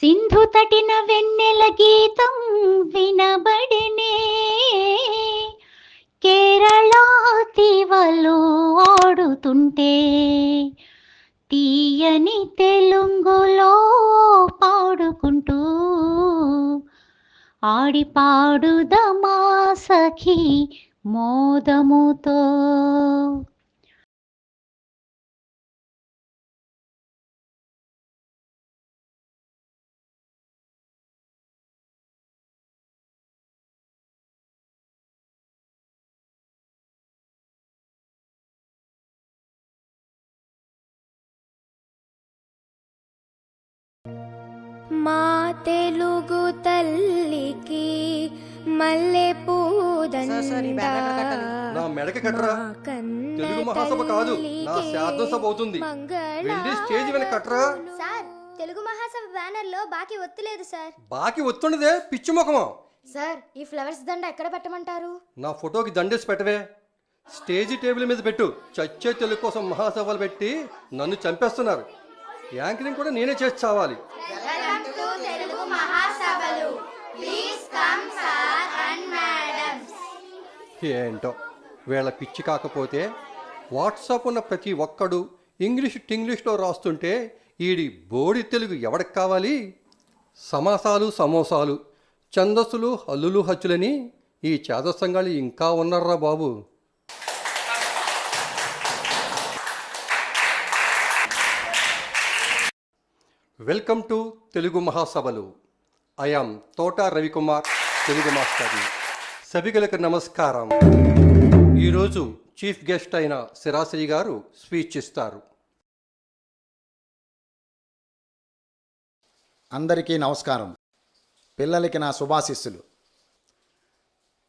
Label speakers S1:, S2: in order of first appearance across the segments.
S1: సింధు తటిన వెన్నెల గీతం వినబడినే. కేరళ తీవలు ఆడుతుంటే తీయని తెలుగులో పాడుకుంటూ ఆడి పాడుదమా సఖీ మోదముతో.
S2: మా తెలుగు తల్లికి మల్లె?
S3: నా మెడకి కట్టరా తెలుగు మహాసభ కాదు. నా శారద సభ అవుతుంది. వెళ్ళి స్టేజ్ వెనక కట్టరా
S4: సార్ తెలుగు మహాసభ బ్యానర్లో బాకీ ఒత్తులేదు సార్.
S3: బాకి ఒత్తుండదే పిచ్చి ముఖమా?
S4: సార్ ఈ ఫ్లవర్స్ దండ ఎక్కడ పెట్టమంటారు?
S3: నా ఫోటోకి దండేసి పెట్టవే. స్టేజీ టేబుల్ మీద పెట్టు. చచ్చే తెలుగు కోసం మహాసభలు పెట్టి నన్ను చంపేస్తున్నారు. యాంకరింగ్ కూడా నేనే చేసి చావాలి. ఏంటో వీళ్ళ పిచ్చి కాకపోతే వాట్సాప్ ఉన్న ప్రతి ఒక్కడు ఇంగ్లీష్ టింగ్లీష్లో రాస్తుంటే ఈడి బోడి తెలుగు ఎవడికి కావాలి? సమాసాలు సమోసాలు ఛందస్సులు హల్లులు హచ్చులని ఈ చేదస్సంగాళ్ళు ఇంకా ఉన్నారా బాబు. వెల్కమ్ టు తెలుగు మహాసభలు. ఐఆమ్ తోట రవికుమార్ తెలుగు మాస్టర్ని. సభికులకు నమస్కారం. ఈరోజు చీఫ్ గెస్ట్ అయిన సిరాశ్రీ గారు స్పీచ్ ఇస్తారు
S5: అందరికీ నమస్కారం. పిల్లలకి నా శుభాశిస్సులు.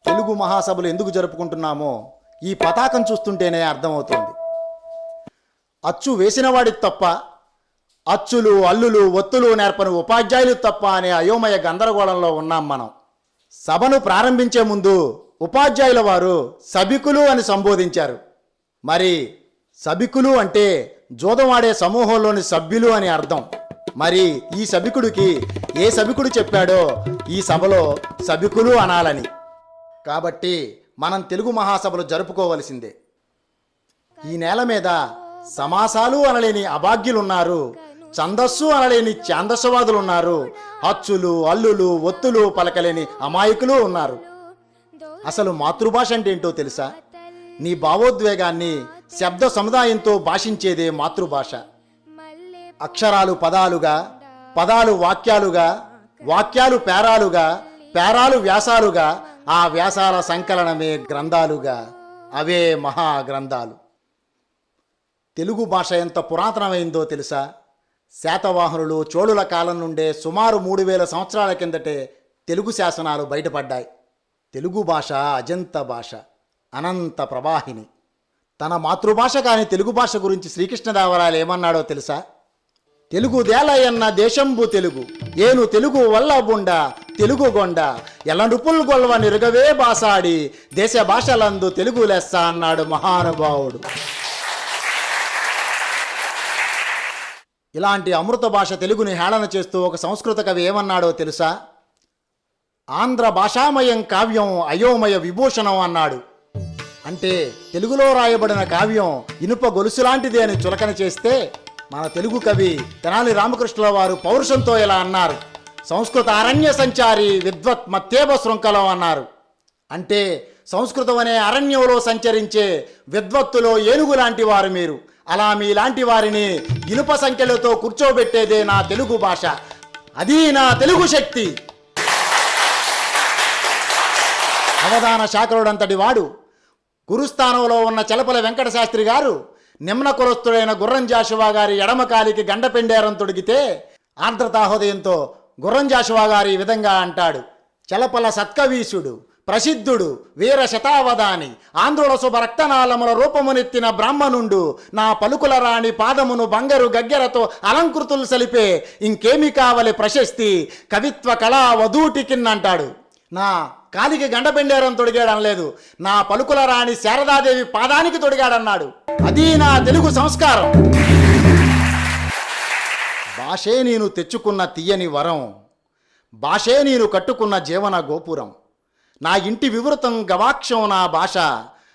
S5: తెలుగు మహాసభలు ఎందుకు జరుపుకుంటున్నామో ఈ పతాకం చూస్తుంటేనే అర్థమవుతుంది. అచ్చు వేసినవాడికి తప్ప అచ్చులు అల్లులు ఒత్తులు నేర్పని ఉపాధ్యాయులు తప్ప అనే అయోమయ గందరగోళంలో ఉన్నాం మనం. సభను ప్రారంభించే ముందు ఉపాధ్యాయుల వారు సభికులు అని సంబోధించారు. మరి సభికులు అంటే జూదమాడే సమూహంలోని సభ్యులు అని అర్థం. మరి ఈ సభికుడికి ఏ సభికుడు చెప్పాడో ఈ సభలో సభికులు అనాలని. కాబట్టి మనం తెలుగు మహాసభలు జరుపుకోవలసిందే. ఈ నేల మీద సమాసాలు అనలేని అభాగ్యులున్నారు ఛందస్సు అనలేని ఛాందస్సవాదులున్నారు అచ్చులు అల్లులు ఒత్తులు పలకలేని అమాయకులు ఉన్నారు. అసలు మాతృభాష అంటే ఏంటో తెలుసా? నీ భావోద్వేగాన్ని శబ్ద సముదాయంతో భాషించేదే మాతృభాష. అక్షరాలు పదాలుగా పదాలు వాక్యాలుగా వాక్యాలు పేరాలుగా పేరాలు వ్యాసాలుగా ఆ వ్యాసాల సంకలనమే గ్రంథాలుగా. అవే మహా గ్రంథాలు తెలుగు భాష ఎంత పురాతనమైందో తెలుసా? శాతవాహనులు చోళుల కాలం నుండే సుమారు మూడు వేల సంవత్సరాల కిందటే తెలుగు శాసనాలు బయటపడ్డాయి. తెలుగు భాష అజంత భాష అనంత ప్రవాహిని తన మాతృభాష కాని తెలుగు భాష గురించి శ్రీకృష్ణదేవరాయలు ఏమన్నాడో తెలుసా? తెలుగు దేలయన్న దేశంబు తెలుగు ఏను తెలుగు వల్లబుండ తెలుగు గొండ ఎలనుపుల్ గొల్వ నిరుగవే బాసాడి దేశ భాషలందు తెలుగు లెస్స అన్నాడు మహానుభావుడు. ఇలాంటి అమృత భాష తెలుగుని హేళన చేస్తూ ఒక సంస్కృత కవి ఏమన్నాడో తెలుసా? ఆంధ్ర భాషామయం కావ్యం అయోమయ విభూషణం అన్నాడు. అంటే తెలుగులో రాయబడిన కావ్యం ఇనుప గొలుసులాంటిది అని చులకన చేస్తే మన తెలుగు కవి తెనాలి రామకృష్ణుల వారు పౌరుషంతో ఇలా అన్నారు. సంస్కృత అరణ్య సంచారి విద్వత్ మత్తేవ శృంఖలం అన్నారు. అంటే సంస్కృతం అనే అరణ్యంలో సంచరించే విద్వత్తులో ఏనుగు లాంటి వారు మీరు. అలా మీలాంటి వారిని ఇనుప సంఖ్యలతో కూర్చోబెట్టేదే నా తెలుగు భాష. అది నా తెలుగు శక్తి. అవధాన శాఖరుడంతటి వాడు గురుస్థానంలో ఉన్న చలపల వెంకట శాస్త్రి గారు నిమ్న కులస్తుడైన గుర్రం జాషువా గారి ఎడమకాలికి గండపెండేరం తొడిగితే ఆర్ద్రతాహృదయంతో గుర్రం జాషువా గారు ఈ విధంగా అంటాడు. చలపల సత్కవీసుడు. ప్రసిద్ధుడు వీర శతావధాని. ఆంధ్రుల శుభ రక్తనాళముల రూపమునెత్తిన బ్రాహ్మణుండు. నా పలుకుల రాణి పాదమును బంగారు గగ్గెరతో అలంకృతులు సలిపే ఇంకేమి కావలి ప్రశస్తి. కవిత్వ కళా వధూటికిన్నంటాడు. నా కాలికి గండపెండేరం తొడిగాడనలేదు. నా పలుకుల రాణి శారదాదేవి పాదానికి తొడిగాడన్నాడు. అది నా తెలుగు సంస్కారం. భాషే నేను తెచ్చుకున్న తీయని వరం. భాషే నేను కట్టుకున్న జీవన గోపురం. నా ఇంటి వివృతం గవాక్షం నా భాష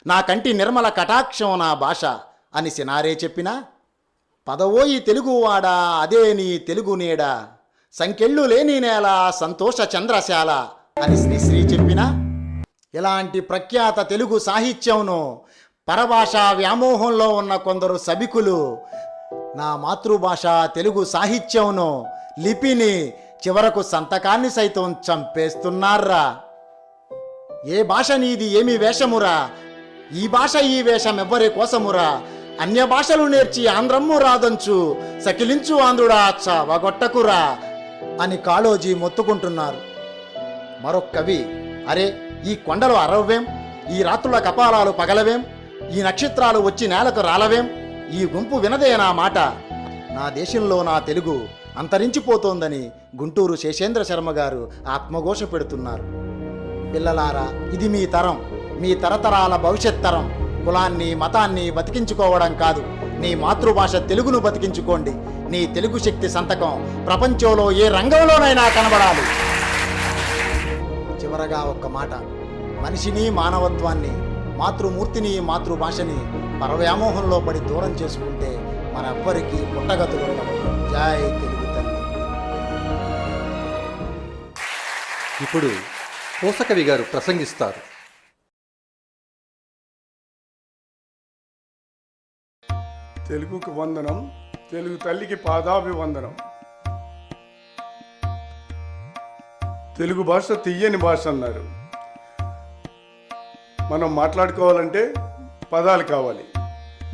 S5: నా కంటి నిర్మల కటాక్షం నా భాష అని సినారే చెప్పినా పదవోయి తెలుగువాడా అదే నీ తెలుగు నీడ సంకెళ్ళు లేని నేల సంతోష చంద్రశాల అని శ్రీశ్రీ చెప్పినా ఇలాంటి ప్రఖ్యాత తెలుగు సాహిత్యంను పరభాషా వ్యామోహంలో ఉన్న కొందరు సభికులు నా మాతృభాష తెలుగు సాహిత్యంను లిపిని చివరకు సంతకాన్ని సైతం చంపేస్తున్నారా? ఏ భాష నీది ఏమి వేషమురా? ఈ భాష ఈ వేషం ఎవ్వరి కోసమురా? అన్య భాషలు నేర్చి ఆంధ్రమ్ము రాదంచు సకిలించు ఆంధ్రుడా చావగొట్టకురా అని కాళోజీ మొత్తుకుంటున్నారు. మరొక కవి అరే ఈ కొండలు అరవవేం ఈ రాత్రుల కపాలాలు పగలవేం ఈ నక్షత్రాలు వచ్చి నేలకు రాలవేం ఈ గుంపు వినదే నా మాట. నా దేశంలో నా తెలుగు అంతరించిపోతోందని గుంటూరు శేషేంద్ర శర్మ గారు ఆత్మఘోష పెడుతున్నారు. పిల్లలారా ఇది మీ తరం. మీ తరతరాల భవిష్యత్ తరం. కులాన్ని మతాన్ని బతికించుకోవడం కాదు. నీ మాతృభాష తెలుగును బతికించుకోండి. నీ తెలుగు శక్తి సంతకం ప్రపంచంలో ఏ రంగంలోనైనా కనబడాలి. చివరగా ఒక్క మాట. మనిషిని మానవత్వాన్ని మాతృమూర్తిని మాతృభాషని పరవ్యామోహంలో పడి దూరం చేసుకుంటే మరెవ్వరికీ పుట్టగతులు ఉండవు. జై తెలుగు తల్లి.
S3: ఇప్పుడు పూసకవి గారు ప్రసంగిస్తారు.
S6: తెలుగుకు వందనం తెలుగు తల్లికి పాదాభివందనం. తెలుగు భాష తీయని భాష అన్నారు. మనం మాట్లాడుకోవాలంటే పదాలు కావాలి.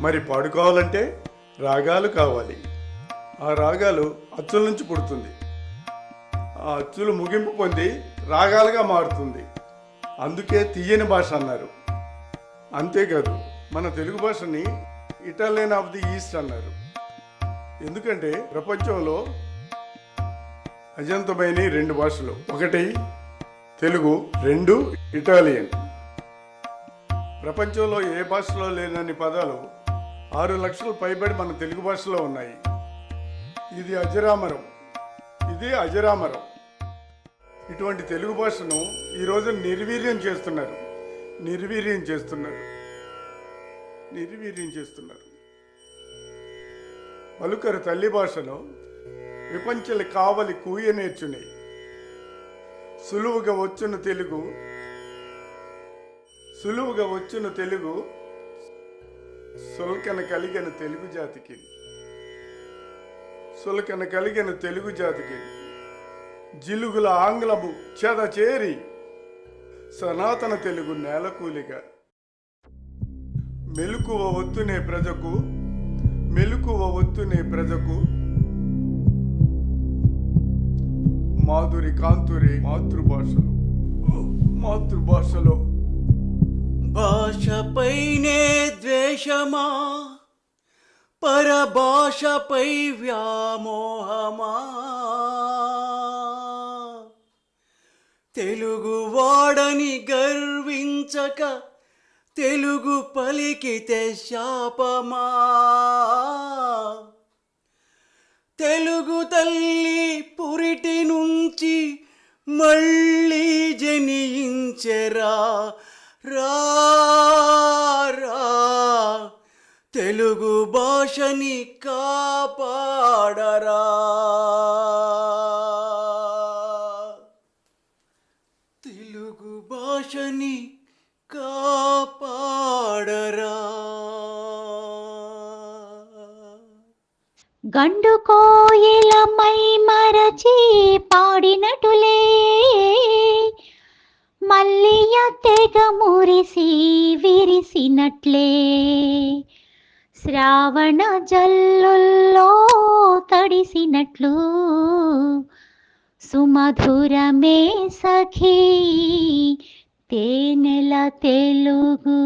S6: మరి పాడుకోవాలంటే రాగాలు కావాలి. ఆ రాగాలు అచ్చుల నుంచి పుడుతుంది. ఆ అచ్చులు ముగింపు పొంది రాగాలుగా మారుతుంది. అందుకే తీయని భాష అన్నారు. అంతేకాదు మన తెలుగు భాషని ఇటాలియన్ ఆఫ్ ది ఈస్ట్ అన్నారు. ఎందుకంటే ప్రపంచంలో అజంతమైన రెండు భాషలు ఒకటి తెలుగు రెండు ఇటాలియన్. ప్రపంచంలో ఏ భాషలో లేనన్ని పదాలు ఆరు లక్షలు పైబడి మన తెలుగు భాషలో ఉన్నాయి. ఇది అజరామరం. ఇది అజరామరం. ఇటువంటి తెలుగు భాషను ఈరోజు నిర్వీర్యం చేస్తున్నారు. నిర్వీర్యం చేస్తున్నారు. నిర్వీర్యం చేస్తున్నారు. పలుకరు తల్లి భాషలో విపంచల కావలి కూయ నేర్చున్నాయి సులువుగా వచ్చిన తెలుగు. సులువుగా వచ్చిన తెలుగు. సులకన కలిగిన తెలుగు జాతికి. సులకన కలిగిన తెలుగు జాతికి. జిలుగుల ఆంగ్లము చెద చేరి సనాతన తెలుగు నేలకూలిగా మెలుకువ ఒత్తునే ప్రజకు మెలుకువ ఒత్తునే ప్రజకు. మాధురి కాంతురి మాతృభాషలో. మాతృభాషలో.
S7: భాషపైనే ద్వేషమా? పరభాషపై వ్యామోహమా? తెలుగు వాడని గర్వించక తెలుగు పలికితే శాపమా? తెలుగు తల్లి పురిటి నుంచి మళ్ళీ జనించెరా? రా తెలుగు భాషని కాపాడరా. భాషని కాపాడరా.
S1: గండు కోయిలమై మరచి పాడినటులే మల్లియ తెగ మురిసి విరిసినట్లే. శ్రావణ జల్లుల్లో తడిసినట్లు సుమధురమే సఖీ తేనెల తెలుగు